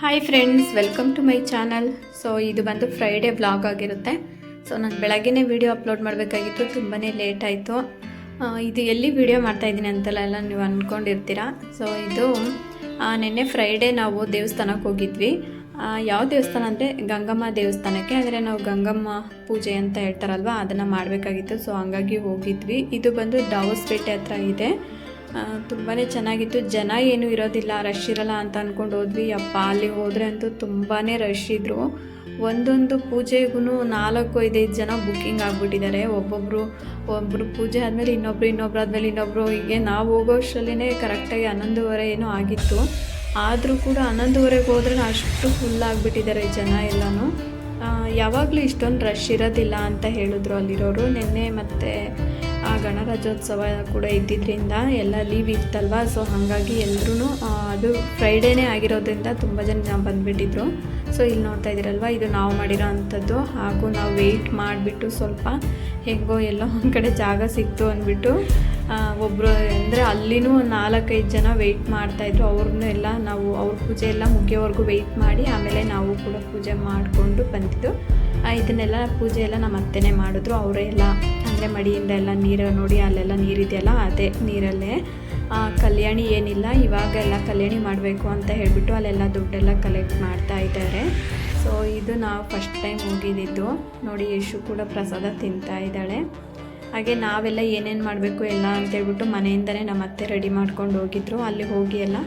Hi friends welcome to my channel so ಇದು ಬಂದು Friday vlog ಆಗಿರುತ್ತೆ. ಸೊ ನಾನು ಬೆಳಗ್ಗೆ ವೀಡಿಯೋ ಅಪ್ಲೋಡ್ ಮಾಡಬೇಕಾಗಿತ್ತು ತುಂಬಾ ಲೇಟ್ ಆಯಿತು. ಇದು ಎಲ್ಲಿ ವಿಡಿಯೋ ಮಾಡ್ತಾಯಿದ್ದೀನಿ ಅಂತೆಲ್ಲ ಎಲ್ಲ ನೀವು ಅಂದ್ಕೊಂಡಿರ್ತೀರ ಸೊ ಇದು ನಿನ್ನೆ ಫ್ರೈಡೇ ನಾವು ದೇವಸ್ಥಾನಕ್ಕೆ ಹೋಗಿದ್ವಿ. ಯಾವ ದೇವಸ್ಥಾನ ಅಂದರೆ ಗಂಗಮ್ಮ ದೇವಸ್ಥಾನಕ್ಕೆ. ಅಂದರೆ ನಾವು ಗಂಗಮ್ಮ ಪೂಜೆ ಅಂತ ಹೇಳ್ತಾರಲ್ವ, ಅದನ್ನು ಮಾಡಬೇಕಾಗಿತ್ತು. ಸೊ ಹಂಗಾಗಿ ಹೋಗಿದ್ವಿ. ಇದು ಬಂದು ಡಾವಸ್ಪೇಟೆ ಹತ್ರ ಇದೆ. ತುಂಬಾ ಚೆನ್ನಾಗಿತ್ತು. ಜನ ಏನೂ ಇರೋದಿಲ್ಲ. ರಶ್ ಇರಲ್ಲ ಅಂತ ಅಂದ್ಕೊಂಡು ಹೋದ್ವಿ. ಅಪ್ಪ ಅಲ್ಲಿ ಹೋದರೆ ಅಂತೂ ತುಂಬಾ ರಶ್ ಇದ್ದರು ಒಂದೊಂದು ಪೂಜೆಗೂ ನಾಲ್ಕು, ಐದೈದು ಜನ ಬುಕ್ಕಿಂಗ್ ಆಗಿಬಿಟ್ಟಿದ್ದಾರೆ. ಒಬ್ಬೊಬ್ಬರು ಒಬ್ಬರು ಪೂಜೆ ಆದಮೇಲೆ ಇನ್ನೊಬ್ರು ಇನ್ನೊಬ್ರು ಆದಮೇಲೆ ಇನ್ನೊಬ್ಬರು ಹೀಗೆ ನಾವು ಹೋಗೋಷ್ಟರಲ್ಲೇ ಕರೆಕ್ಟಾಗಿ ಹನ್ನೊಂದುವರೆ ಏನೋ ಆಗಿತ್ತು. ಆದರೂ ಕೂಡ ಹನ್ನೊಂದುವರೆಗೆ ಹೋದ್ರೆ ಅಷ್ಟು ಫುಲ್ ಆಗಿಬಿಟ್ಟಿದ್ದಾರೆ ಜನ ಎಲ್ಲನೂ. ಯಾವಾಗಲೂ ಇಷ್ಟೊಂದು ರಶ್ ಇರೋದಿಲ್ಲ ಅಂತ ಹೇಳಿದ್ರು ಅಲ್ಲಿರೋರು. ನಿನ್ನೆ ಮತ್ತು ಆ ಗಣರಾಜ್ಯೋತ್ಸವ ಕೂಡ ಇದ್ದಿದ್ದರಿಂದ ಎಲ್ಲ ಲೀವ್ ಇತ್ತಲ್ವ? ಸೊ ಹಾಗಾಗಿ ಎಲ್ಲರೂ ಅದು ಫ್ರೈಡೇನೇ ಆಗಿರೋದ್ರಿಂದ ತುಂಬ ಜನ ಬಂದುಬಿಟ್ಟಿದ್ರು. ಸೊ ಇಲ್ಲಿ ನೋಡ್ತಾ ಇದ್ದೀರಲ್ವ? ಇದು ನಾವು ಮಾಡಿರೋ ಅಂಥದ್ದು. ಹಾಗೂ ನಾವು ವೆಯ್ಟ್ ಮಾಡಿಬಿಟ್ಟು ಸ್ವಲ್ಪ ಹೆಂಗೋ ಎಲ್ಲೋ ಒಂದು ಕಡೆ ಜಾಗ ಸಿಕ್ತು ಅಂದ್ಬಿಟ್ಟು ಒಬ್ಬರು ಅಂದರೆ ಅಲ್ಲಿನೂ ನಾಲ್ಕೈದು ಜನ ವೆಯ್ಟ್ ಮಾಡ್ತಾಯಿದ್ರು ಅವ್ರನ್ನೂ ಎಲ್ಲ ನಾವು, ಅವ್ರ ಪೂಜೆ ಎಲ್ಲ ಮುಗಿಯೋವರೆಗೂ ವೆಯ್ಟ್ ಮಾಡಿ ಆಮೇಲೆ ನಾವು ಕೂಡ ಪೂಜೆ ಮಾಡಿಕೊಂಡು ಬಂದಿದ್ದು. ಇದನ್ನೆಲ್ಲ ಪೂಜೆ ಎಲ್ಲ ನಮ್ಮ ಅತ್ತೆನೇ ಮಾಡಿದ್ರು. ಅವರೇ ಎಲ್ಲ ಅಂದರೆ ಮಡಿಯಿಂದ ಎಲ್ಲ ನೀರು ನೋಡಿ ಅಲ್ಲೆಲ್ಲ ನೀರಿದೆಯಲ್ಲ, ಅದೇ ನೀರಲ್ಲೇ. ಕಲ್ಯಾಣಿ ಏನಿಲ್ಲ ಇವಾಗ ಎಲ್ಲ ಕಲ್ಯಾಣಿ ಮಾಡಬೇಕು ಅಂತ ಹೇಳಿಬಿಟ್ಟು ಅಲ್ಲೆಲ್ಲ ದುಡ್ಡೆಲ್ಲ ಕಲೆಕ್ಟ್ ಮಾಡ್ತಾ ಇದ್ದಾರೆ. ಸೊ ಇದು ನಾವು ಫಸ್ಟ್ ಟೈಮ್ ಹೋಗಿದ್ದಿದ್ದು ನೋಡಿ ಯಶು ಕೂಡ ಪ್ರಸಾದ ತಿಂತಾ ಇದ್ದಾಳೆ. ಹಾಗೆ ನಾವೆಲ್ಲ ಏನೇನು ಮಾಡಬೇಕು ಎಲ್ಲ ಅಂತೇಳ್ಬಿಟ್ಟು ಮನೆಯಿಂದನೇ ನಮ್ಮ ಅತ್ತೆ ರೆಡಿ ಮಾಡ್ಕೊಂಡು ಹೋಗಿದ್ರು. ಅಲ್ಲಿ ಹೋಗಿ ಎಲ್ಲ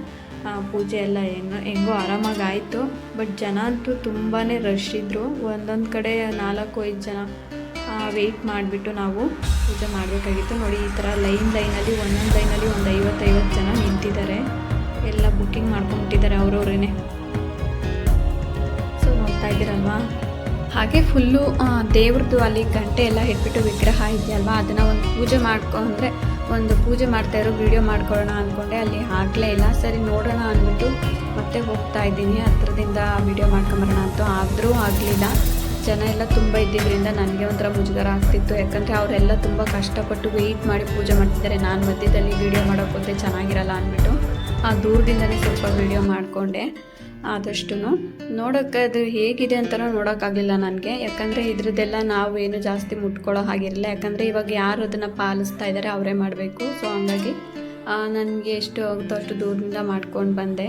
ಪೂಜೆ ಎಲ್ಲ ಏನು ಹೆಂಗೋ ಆರಾಮಾಗಿ ಆಯಿತು. ಬಟ್ ಜನ ಅಂತೂ ತುಂಬಾ ರಶ್ ಇದ್ದರು ಒಂದೊಂದು ಕಡೆ ನಾಲ್ಕು ಐದು ಜನ ವೆಯ್ಟ್ ಮಾಡಿಬಿಟ್ಟು ನಾವು ಪೂಜೆ ಮಾಡಬೇಕಾಗಿತ್ತು. ನೋಡಿ, ಈ ಥರ ಲೈನ್ ಲೈನಲ್ಲಿ ಒಂದೊಂದು ಲೈನಲ್ಲಿ ಒಂದು ಐವತ್ತೈವತ್ತು ಜನ ನಿಂತಿದ್ದಾರೆ. ಎಲ್ಲ ಬುಕ್ಕಿಂಗ್ ಮಾಡ್ಕೊಂಡ್ಬಿಟ್ಟಿದ್ದಾರೆ ಅವ್ರವ್ರೇ ಸೊ ನೋಡ್ತಾ ಇದ್ದೀರಲ್ವಾ? ಹಾಗೆ ಫುಲ್ಲು ದೇವ್ರದ್ದು ಅಲ್ಲಿ ಗಂಟೆ ಎಲ್ಲ ಇಟ್ಬಿಟ್ಟು ವಿಗ್ರಹ ಇದೆಯಲ್ವಾ? ಅದನ್ನು ಒಂದು ಪೂಜೆ ಮಾಡ್ಕೊ, ಅಂದರೆ ಒಂದು ಪೂಜೆ ಮಾಡ್ತಾ ಇರೋ ವಿಡಿಯೋ ಮಾಡ್ಕೊಳ್ಳೋಣ ಅಂದ್ಕೊಂಡೆ ಅಲ್ಲಿ ಆಗಲೇ ಇಲ್ಲ. ಸರಿ, ನೋಡೋಣ ಅಂದ್ಬಿಟ್ಟು ಮತ್ತೆ ಹೋಗ್ತಾ ಇದ್ದೀನಿ. ಹತ್ರದಿಂದ ವಿಡಿಯೋ ಮಾಡ್ಕೊಂಬರೋಣ ಅಂತ. ಆದರೂ ಆಗಲಿಲ್ಲ. ಜನ ಎಲ್ಲ ತುಂಬ ಇದ್ದಿದ್ದರಿಂದ ನನಗೆ ಒಂಥರ ಮುಜುಗರ ಆಗ್ತಿತ್ತು. ಯಾಕಂದರೆ ಅವರೆಲ್ಲ ತುಂಬ ಕಷ್ಟಪಟ್ಟು ವೆಯ್ಟ್ ಮಾಡಿ ಪೂಜೆ ಮಾಡ್ತಿದ್ದಾರೆ. ನಾನು ಮಧ್ಯದಲ್ಲಿ ವೀಡಿಯೋ ಮಾಡೋಕ್ಕೆ ಚೆನ್ನಾಗಿರಲ್ಲ ಅಂದ್ಬಿಟ್ಟು ಆ ದೂರದಿಂದಲೇ ಸ್ವಲ್ಪ ವಿಡಿಯೋ ಮಾಡಿಕೊಂಡೆ ಆದಷ್ಟು ನೋಡೋಕ್ಕೆ ಅದು ಹೇಗಿದೆ ಅಂತಲೂ ನೋಡೋಕ್ಕಾಗಲಿಲ್ಲ ನನಗೆ. ಯಾಕಂದರೆ ಇದ್ರದ್ದೆಲ್ಲ ನಾವು ಏನು ಜಾಸ್ತಿ ಮುಟ್ಕೊಳ್ಳೋ ಹಾಗಿರಲಿಲ್ಲ ಯಾಕಂದರೆ ಇವಾಗ ಯಾರು ಅದನ್ನು ಪಾಲಿಸ್ತಾ ಇದ್ದಾರೆ ಅವರೇ ಮಾಡಬೇಕು. ಸೊ ಹಂಗಾಗಿ ನನಗೆ ಎಷ್ಟು ಆಗುತ್ತೋ ಅಷ್ಟು ದೂರದಿಂದ ಮಾಡ್ಕೊಂಡು ಬಂದೆ.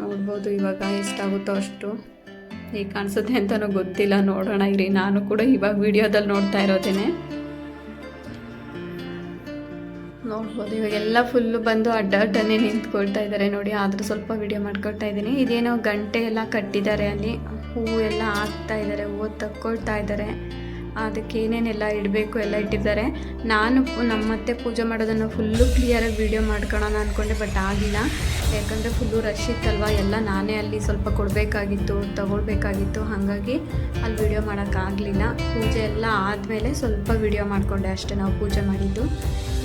ನೋಡ್ಬೋದು ಇವಾಗ ಎಷ್ಟಾಗುತ್ತೋ ಅಷ್ಟು. ಹೇಗೆ ಕಾಣಿಸುತ್ತೆ ಅಂತಲೂ ಗೊತ್ತಿಲ್ಲ. ನೋಡೋಣ ಇರಿ. ನಾನು ಕೂಡ ಇವಾಗ ವಿಡಿಯೋದಲ್ಲಿ ನೋಡ್ತಾ ಇರೋದೇನೆ. ನೋಡ್ಬೋದು. ಇವಾಗೆಲ್ಲ ಫುಲ್ಲು ಬಂದು ಅಡ್ಡ ಅಡ್ಡನೇ ನಿಂತ್ಕೊಳ್ತಾ ಇದ್ದಾರೆ ನೋಡಿ. ಆದರೂ ಸ್ವಲ್ಪ ವಿಡಿಯೋ ಮಾಡ್ಕೊಳ್ತಾ ಇದ್ದೀನಿ. ಇದೇನೋ ಗಂಟೆ ಎಲ್ಲ ಕಟ್ಟಿದ್ದಾರೆ ಅಲ್ಲಿ. ಹೂವು ಎಲ್ಲ ಹಾಕ್ತಾ ಇದ್ದಾರೆ ಹೂವು ತಕ್ಕೊಳ್ತಾ ಇದ್ದಾರೆ ಅದಕ್ಕೆ ಏನೇನೆಲ್ಲ ಇಡಬೇಕು ಎಲ್ಲ ಇಟ್ಟಿದ್ದಾರೆ. ನಾನು ನಮ್ಮತ್ತೆ ನಮ್ಮ ಮತ್ತೆ ಪೂಜೆ ಮಾಡೋದನ್ನು ಫುಲ್ಲು ಕ್ಲಿಯರಾಗಿ ವಿಡಿಯೋ ಮಾಡ್ಕೊಳ್ಳೋಣ ಅಂದ್ಕೊಂಡೆ ಬಟ್ ಆಗಿಲ್ಲ. ಯಾಕಂದರೆ ಫುಲ್ಲು ರಶ್ ಇತ್ತಲ್ವ? ಎಲ್ಲ ನಾನೇ ಅಲ್ಲಿ ಸ್ವಲ್ಪ ಕೊಡಬೇಕಾಗಿತ್ತು, ತಗೊಳ್ಬೇಕಾಗಿತ್ತು. ಹಾಗಾಗಿ ಅಲ್ಲಿ ವಿಡಿಯೋ ಮಾಡೋಕ್ಕಾಗಲಿಲ್ಲ ಪೂಜೆ ಎಲ್ಲ ಆದಮೇಲೆ ಸ್ವಲ್ಪ ವಿಡಿಯೋ ಮಾಡಿಕೊಂಡೆ ಅಷ್ಟೇ ನಾವು ಪೂಜೆ ಮಾಡಿದ್ದು.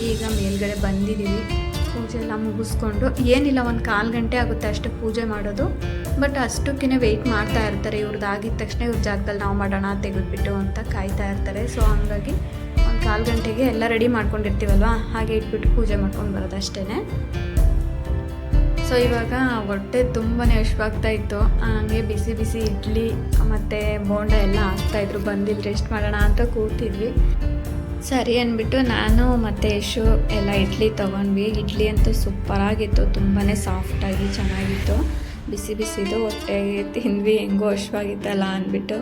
ಈಗ ಮೇಲ್ಗಡೆ ಬಂದಿದ್ದೀವಿ. ಪೂಜೆ ಎಲ್ಲ ಮುಗಿಸ್ಕೊಂಡು, ಏನಿಲ್ಲ, ಒಂದು ಕಾಲು ಗಂಟೆ ಆಗುತ್ತೆ ಅಷ್ಟೇ ಪೂಜೆ ಮಾಡೋದು. ಬಟ್ ಅಷ್ಟಕ್ಕೇ ವೆಯ್ಟ್ ಮಾಡ್ತಾ ಇರ್ತಾರೆ. ಇವ್ರದ್ದು ಆಗಿದ ತಕ್ಷಣ ಇವ್ರ ಜಾಗದಲ್ಲಿ ನಾವು ಮಾಡೋಣ ತೆಗೆದುಬಿಟ್ಟು ಅಂತ ಕಾಯ್ತಾ ಇರ್ತಾರೆ. ಸೊ ಹಂಗಾಗಿ ಒಂದು ಕಾಲು ಗಂಟೆಗೆ ಎಲ್ಲ ರೆಡಿ ಮಾಡ್ಕೊಂಡಿರ್ತೀವಲ್ವ? ಹಾಗೆ ಇಟ್ಬಿಟ್ಟು ಪೂಜೆ ಮಾಡ್ಕೊಂಡು ಬರೋದು ಅಷ್ಟೇ ಸೊ ಇವಾಗ ಹೊಟ್ಟೆ ತುಂಬಾ ಹಶ್ವಾಗ್ತಾ ಇತ್ತು. ಹಂಗೆ ಬಿಸಿ ಬಿಸಿ ಇಡ್ಲಿ ಮತ್ತು ಬೋಂಡ ಎಲ್ಲ ಹಾಕ್ತಾಯಿದ್ರು ಬಂದಿಲ್ಲಿ ರೆಸ್ಟ್ ಮಾಡೋಣ ಅಂತ ಕೂತಿದ್ವಿ. ಸರಿ ಅಂದ್ಬಿಟ್ಟು ನಾನು ಮತ್ತು ಯಶು ಎಲ್ಲ ಇಡ್ಲಿ ತೊಗೊಂಡ್ವಿ. ಇಡ್ಲಿ ಅಂತೂ ಸೂಪರಾಗಿತ್ತು ತುಂಬಾ ಸಾಫ್ಟಾಗಿ ಚೆನ್ನಾಗಿತ್ತು. ಬಿಸಿ ಬಿಸಿದು ಹೊಟ್ಟೆಗೆ ತಿಂದ್ವಿ, ಹೆಂಗೋ ಹಶ್ವಾಗಿತ್ತಲ್ಲ ಅಂದ್ಬಿಟ್ಟು.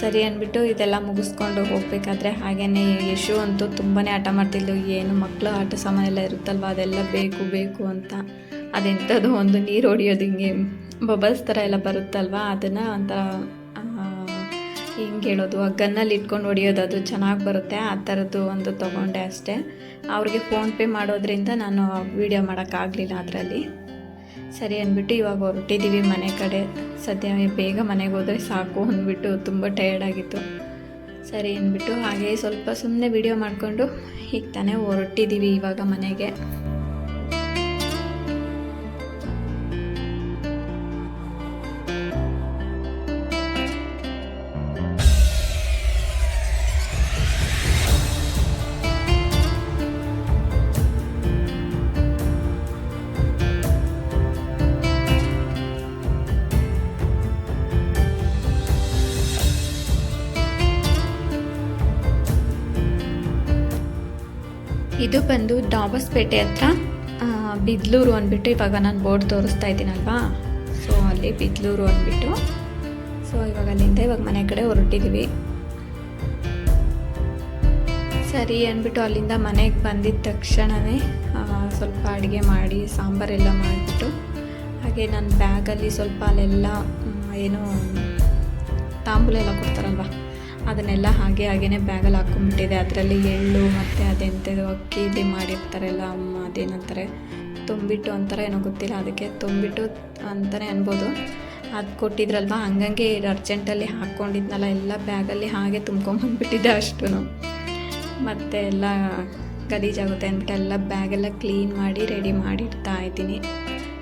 ಸರಿ ಅಂದ್ಬಿಟ್ಟು ಇದೆಲ್ಲ ಮುಗಿಸ್ಕೊಂಡು ಹೋಗಬೇಕಾದ್ರೆ ಹಾಗೆಯೇ ಯಶು ಅಂತೂ ತುಂಬಾ ಆಟ ಮಾಡ್ತಿದ್ಲು. ಏನು ಮಕ್ಕಳು ಆಟ ಸಾಮಾನು ಎಲ್ಲ ಇರುತ್ತಲ್ವ, ಅದೆಲ್ಲ ಬೇಕು ಬೇಕು ಅಂತ. ಅದೆಂಥದ್ದು ಒಂದು ನೀರು ಹೊಡಿಯೋದು ಹಿಂಗೆ ಬಬಲ್ಸ್ ಥರ ಎಲ್ಲ ಬರುತ್ತಲ್ವ, ಅದನ್ನು ಒಂಥರ ಹಿಂಗೆ ಹೇಳೋದು ಗನ್ನಲ್ಲಿ ಇಟ್ಕೊಂಡು ಹೊಡಿಯೋದು ಅದು ಚೆನ್ನಾಗಿ ಬರುತ್ತೆ, ಆ ಥರದ್ದು ಒಂದು ತೊಗೊಂಡೆ ಅಷ್ಟೇ. ಅವ್ರಿಗೆ ಫೋನ್ಪೇ ಮಾಡೋದ್ರಿಂದ ನಾನು ವೀಡಿಯೋ ಮಾಡೋಕ್ಕಾಗಲಿಲ್ಲ ಅದರಲ್ಲಿ. ಸರಿ ಅಂದ್ಬಿಟ್ಟು ಇವಾಗ ಹೊರಟಿದ್ದೀವಿ ಮನೆ ಕಡೆ. ಸದ್ಯ ಬೇಗ ಮನೆಗೆ ಹೋದರೆ ಸಾಕು ಅಂದ್ಬಿಟ್ಟು ತುಂಬ ಟಯರ್ಡ್ ಆಗಿತ್ತು. ಸರಿ ಅಂದ್ಬಿಟ್ಟು ಹಾಗೆ ಸ್ವಲ್ಪ ಸುಮ್ಮನೆ ವಿಡಿಯೋ ಮಾಡಿಕೊಂಡು ಈಗ ತಾನೇ ಹೊರಟಿದ್ದೀವಿ ಇವಾಗ ಮನೆಗೆ. ಇದು ಬಂದು ಡಾಬಸ್ಪೇಟೆ ಹತ್ರ ಬಿದ್ಲೂರು ಅಂದ್ಬಿಟ್ಟು ಇವಾಗ ನಾನು ಬೋರ್ಡ್ ತೋರಿಸ್ತಾ ಇದ್ದೀನಲ್ವಾ? ಸೊ ಅಲ್ಲಿ ಬಿದ್ಲೂರು ಅಂದ್ಬಿಟ್ಟು. ಸೊ ಇವಾಗ ಅಲ್ಲಿಂದ ಇವಾಗ ಮನೆ ಕಡೆ ಹೊರಟಿದ್ದೀವಿ ಸರಿ ಅಂದ್ಬಿಟ್ಟು ಅಲ್ಲಿಂದ ಮನೆಗೆ ಬಂದಿದ್ದ ತಕ್ಷಣವೇ ಸ್ವಲ್ಪ ಅಡುಗೆ ಮಾಡಿ, ಸಾಂಬಾರೆಲ್ಲ ಮಾಡಿಬಿಟ್ಟು, ಹಾಗೆ ನನ್ನ ಬ್ಯಾಗಲ್ಲಿ ಸ್ವಲ್ಪ ಅಲ್ಲೆಲ್ಲ ಏನು ತಾಂಬೂಲೆಲ್ಲ ಕೊಡ್ತಾರಲ್ವ? ಅದನ್ನೆಲ್ಲ ಹಾಗೆ ಹಾಗೇನೆ ಬ್ಯಾಗಲ್ಲಿ ಹಾಕ್ಕೊಂಬಿಟ್ಟಿದೆ ಅದರಲ್ಲಿ ಎಳ್ಳು ಮತ್ತು ಅದೆಂಥದ್ದು ಇದು ಮಾಡಿರ್ತಾರಲ್ಲ ಅಮ್ಮ ಅದೇನಂತಾರೆ? ತುಂಬಿಟ್ಟು ಅಂತಾರೆ ಏನೋ ಗೊತ್ತಿಲ್ಲ. ಅದಕ್ಕೆ ತುಂಬಿಟ್ಟು ಅಂತಲೇ ಅನ್ಬೋದು. ಅದು ಕೊಟ್ಟಿದ್ರಲ್ವ? ಹಂಗಂಗೆ ಅರ್ಜೆಂಟಲ್ಲಿ ಹಾಕ್ಕೊಂಡಿದ್ನಲ್ಲ ಎಲ್ಲ ಬ್ಯಾಗಲ್ಲಿ ಹಾಗೆ ತುಂಬ್ಕೊಂಬಂದ್ಬಿಟ್ಟಿದ್ದೆ ಅಷ್ಟು ಮತ್ತು ಎಲ್ಲ ಗಲೀಜಾಗುತ್ತೆ ಅಂದ್ಬಿಟ್ಟು ಎಲ್ಲ ಬ್ಯಾಗೆಲ್ಲ ಕ್ಲೀನ್ ಮಾಡಿ ರೆಡಿ ಮಾಡಿಡ್ತಾ ಇದ್ದೀನಿ.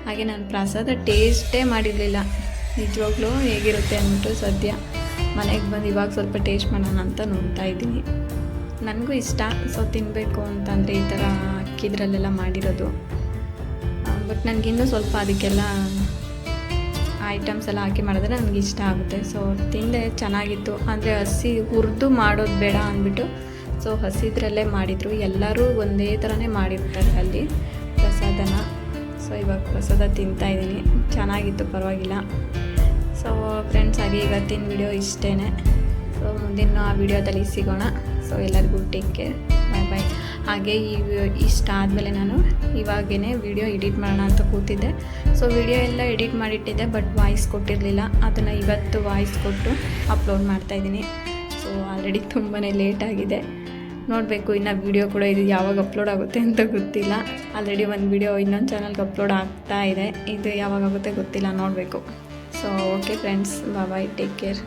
ಹಾಗೆ ನಾನು ಪ್ರಸಾದ ಟೇಸ್ಟೇ ಮಾಡಿರಲಿಲ್ಲ. ನಿಜವಾಗ್ಲೂ ಹೇಗಿರುತ್ತೆ ಅಂದ್ಬಿಟ್ಟು ಸದ್ಯ. ಮನೆಗೆ ಬಂದು ಇವಾಗ ಸ್ವಲ್ಪ ಟೇಸ್ಟ್ ಮಾಡೋಣ ಅಂತ ನೋಡ್ತಾ ಇದ್ದೀನಿ. ನನಗೂ ಇಷ್ಟ. ಸೊ ತಿನ್ನಬೇಕು ಅಂತಂದರೆ ಈ ಥರ ಅಕ್ಕಿದ್ರಲ್ಲೆಲ್ಲ ಮಾಡಿರೋದು. ಬಟ್ ನನಗಿನ್ನೂ ಸ್ವಲ್ಪ ಅದಕ್ಕೆಲ್ಲ ಐಟಮ್ಸ್ ಎಲ್ಲ ಹಾಕಿ ಮಾಡಿದ್ರೆ ನನಗೆ ಇಷ್ಟ ಆಗುತ್ತೆ. ಸೊ, ತಿಂದೆ, ಚೆನ್ನಾಗಿತ್ತು. ಅಂದರೆ ಹಸಿ ಹುರಿದು ಮಾಡೋದು ಬೇಡ ಅಂದ್ಬಿಟ್ಟು, ಸೊ, ಹಸಿದ್ರಲ್ಲೇ ಮಾಡಿದರು. ಎಲ್ಲರೂ ಒಂದೇ ಥರನೇ ಮಾಡಿರ್ತಾರೆ ಅಲ್ಲಿ ಪ್ರಸಾದನ. ಸೊ, ಇವಾಗ ಪ್ರಸಾದ ತಿಂತಾ ಇದ್ದೀನಿ. ಚೆನ್ನಾಗಿತ್ತು, ಪರವಾಗಿಲ್ಲ. ಸೊ ಫ್ರೆಂಡ್ಸ್ ಆಗಿ ಇವತ್ತಿನ ವಿಡಿಯೋ ಇಷ್ಟೇ ಸೊ ಮುಂದಿನ ಆ ವಿಡಿಯೋದಲ್ಲಿ ಸಿಗೋಣ. ಸೊ ಎಲ್ಲರಿಗೂ ಟೇಕ್ ಕೇರ್ ಬಾಯ್ ಬಾಯ್ ಹಾಗೆ ಈ ಇಷ್ಟ ಆದಮೇಲೆ ನಾನು ಇವಾಗೇ ವಿಡಿಯೋ ಎಡಿಟ್ ಮಾಡೋಣ ಅಂತ ಕೂತಿದ್ದೆ. ಸೊ ವಿಡಿಯೋ ಎಲ್ಲ ಎಡಿಟ್ ಮಾಡಿಟ್ಟಿದ್ದೆ ಬಟ್ ವಾಯ್ಸ್ ಕೊಟ್ಟಿರಲಿಲ್ಲ. ಅದನ್ನು ಇವತ್ತು ವಾಯ್ಸ್ ಕೊಟ್ಟು ಅಪ್ಲೋಡ್ ಮಾಡ್ತಾಯಿದ್ದೀನಿ ಸೊ ಆಲ್ರೆಡಿ ತುಂಬಾ ಲೇಟ್ ಆಗಿದೆ. ನೋಡಬೇಕು, ಇನ್ನು ವಿಡಿಯೋ ಕೂಡ ಇದು ಯಾವಾಗ ಅಪ್ಲೋಡ್ ಆಗುತ್ತೆ ಅಂತ ಗೊತ್ತಿಲ್ಲ. ಆಲ್ರೆಡಿ ಒಂದು ವಿಡಿಯೋ ಇನ್ನೊಂದು ಚಾನಲ್ಗೆ ಅಪ್ಲೋಡ್ ಆಗ್ತಾ ಇದೆ. ಇದು ಯಾವಾಗ ಆಗುತ್ತೆ ಗೊತ್ತಿಲ್ಲ, ನೋಡಬೇಕು. So okay friends bye take care